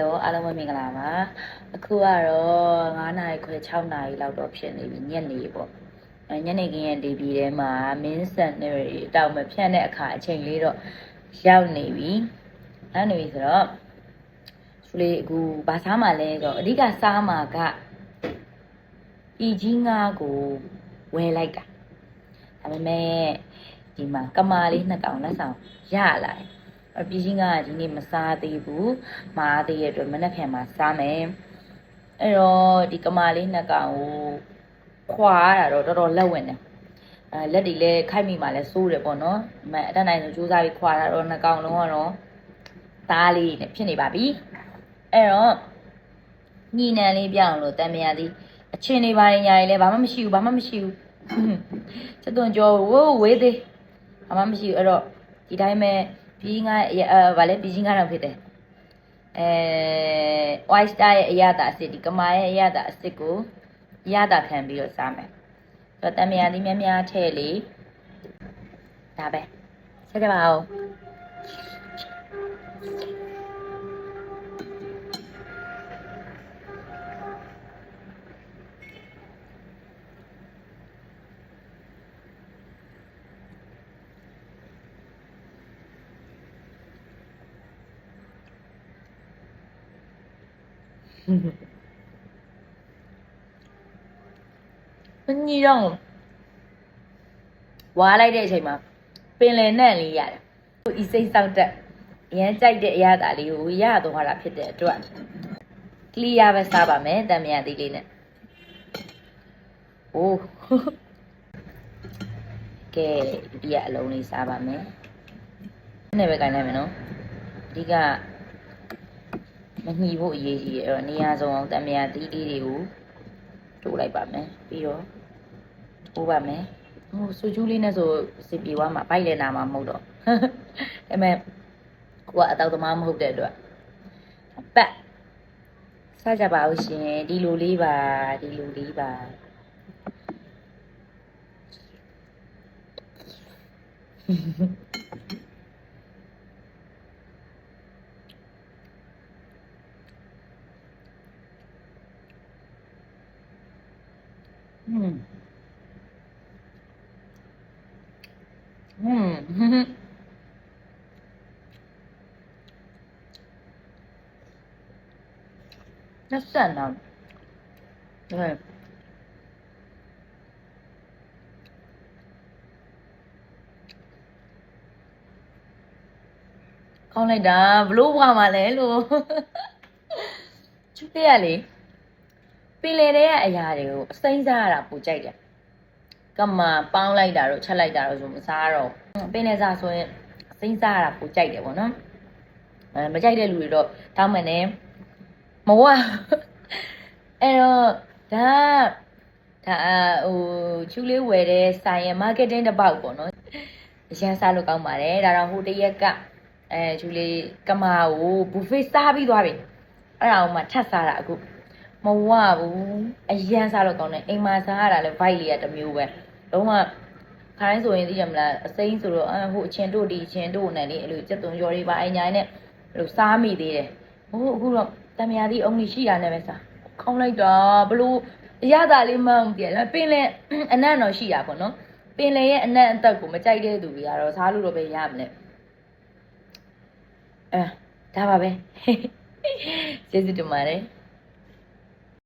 Hello အားလုံးပဲမင်္ဂလာပါအခုကတော့9နာရီခွဲ6နာရီလောက်တော့ဖြစ်နေပြီညနေပေါ့အဲညနေခင်းရဲ့ဒီပြည်ထဲမှာမင်းဆန်တွေတောက်မဖြန့်တဲ့အခါအချိန်လေးတော့ရောက်နေပြီရောက်နေပြီဆိုတော့သူလေးအခုဘာစားမှလဲဆိုတော့အဓိကစားမှာကပြည်ကြီးငါးကိုဝယ်လိုက်တာဒါပေမဲ့ဒီမှာကမာလေးနှစ်ကောင်လက်ဆောင်ရလာတယ် အပြည့်ချင်းကဒီနေ့မစားသေးဘူးမအားသေးတဲ့အတွက်မနေ့ပြန်မှာစားမယ်အဲ့တော့ဒီကမာလေးနှစ်ကောင်ကိုခွာရတာတော့တော်တော်လက်ဝင်တယ်အဲလက်တွေလည်းခိုက်မိမှလည်းစိုးတယ်ပေါ့နော်အမအတတ်နိုင်ဆုံးကြိုးစားပြီးခွာတာတော့နှစ်ကောင်လုံးကတော့သားလေးနဲ့ဖြစ်နေပါပြီအဲ့တော့ညီနံလေးပြအောင်လို့တန်မြာသည်အချင်းတွေပါရင်ညာတွေလည်းဘာမှမရှိဘူးဘာမှမရှိဘူးစက်သွန်ကြောဝိုးဝေးသေးဘာမှမရှိဘူးအဲ့တော့ဒီတိုင်းပဲ ပြီးငါအဲဗာလဲပြီးချင်းငါတော့ဖြစ်တယ်အဲ white star ရဲ့အရသာအစ်စ်ဒီကမာရဲ့အရသာအစ်စ်ကိုရတာခံပြီးတော့စားမယ်ဆိုတော့တမယာဒီများများထည့်လေဒါပဲဆက်ကြပါဦး မကြီးတော့ဝါလိုက်တဲ့အချိန်မှာပင်လယ်နဲ့လေးရတယ်သူဤစိတ်ဆောက်တက်အရန်ကြိုက်တဲ့အရာတာလေးကိုရသွားတာဖြစ်တဲ့အတွက်ကလီယာပဲစားပါမယ်တံမြတ်သေးလေးနဲ့အိုးကဲဒီကအလုံးလေးစားပါမယ်နဲ့ပဲကြိုင်လိုက်မယ်နော်အဓိက မညှီဖို့အရေးကြီးတယ်အဲ့တော့နေရာဆုံးအောင်တံမြတ်သီးလေးတွေကိုတိုးလိုက်ပါမယ်ပြီးတော့တိုးပါမယ်ဟိုစူချူးလေးနဲ့ဆိုစစ်ပြေသွားမှာဘိုက်လည်းနာမှာမဟုတ်တော့ဒါပေမဲ့ကိုကအတော့သမားမဟုတ်တဲ့အတွက်ပတ်စားကြပါဦးရှင်ဒီလိုလေးပါဒီလိုလေးပါอืม อืมလက်ဆက်တော့ဒါကောင်းလိုက်တာဘလို့ဘွားမှာလဲလို့ချူလေးရလေ ပင်လေတဲ့ကအရာတွေကိုအစိမ့်စားရတာပူကြိုက်တယ်ကမပေါင်းလိုက်တာတော့ချက်လိုက်တာတော့ဆိုမစားတော့ပင်လေစားဆိုရင်အစိမ့်စားရတာပူကြိုက်တယ်ပေါ့နော်အဲမကြိုက်တဲ့လူတွေတော့တောင်းမှန်တယ်မဝအဲ့တော့ဒါဒါဟိုချူလေးဝယ်တဲ့ဆိုင်ရဲ့ marketing တစ်ပေါက်ပေါ့နော်အရန်စားလို့ကောင်းပါတယ်ဒါတော့ဟိုတရက်ကအဲချူလေးကမာကို buffet စားပြီးသွားပြီအဲ့ဒါကိုမှထပ်စားတာအခု မဝဘူးအရန်စားလို့ကောင်းတယ်အိမ်မှာစားရတာလဲ vibe လေးကတစ်မျိုးပဲလုံးဝခိုင်းဆိုရင်သိရမလားအစိမ့်ဆိုတော့အဟိုအချင်းတို့ဒီအချင်းတို့နဲ့လေအဲ့လိုစက်သွန်ရော်တွေပါအညာနဲ့အဲ့လိုစားမိသေးတယ်ဟိုအခုတော့တမယာသီးအုံကြီးရှိတာနဲ့ပဲစားခေါင်းလိုက်တာဘလို့အရသာလေးမှန်းပြတယ်ပင်လဲအနံ့တော့ရှိတာပေါ့နော်ပင်လေရဲ့အနံ့အသက်ကိုမကြိုက်တဲ့သူတွေကတော့စားလို့တော့ပဲရမလဲအဲဒါပါပဲကျေးဇူးတင်ပါတယ်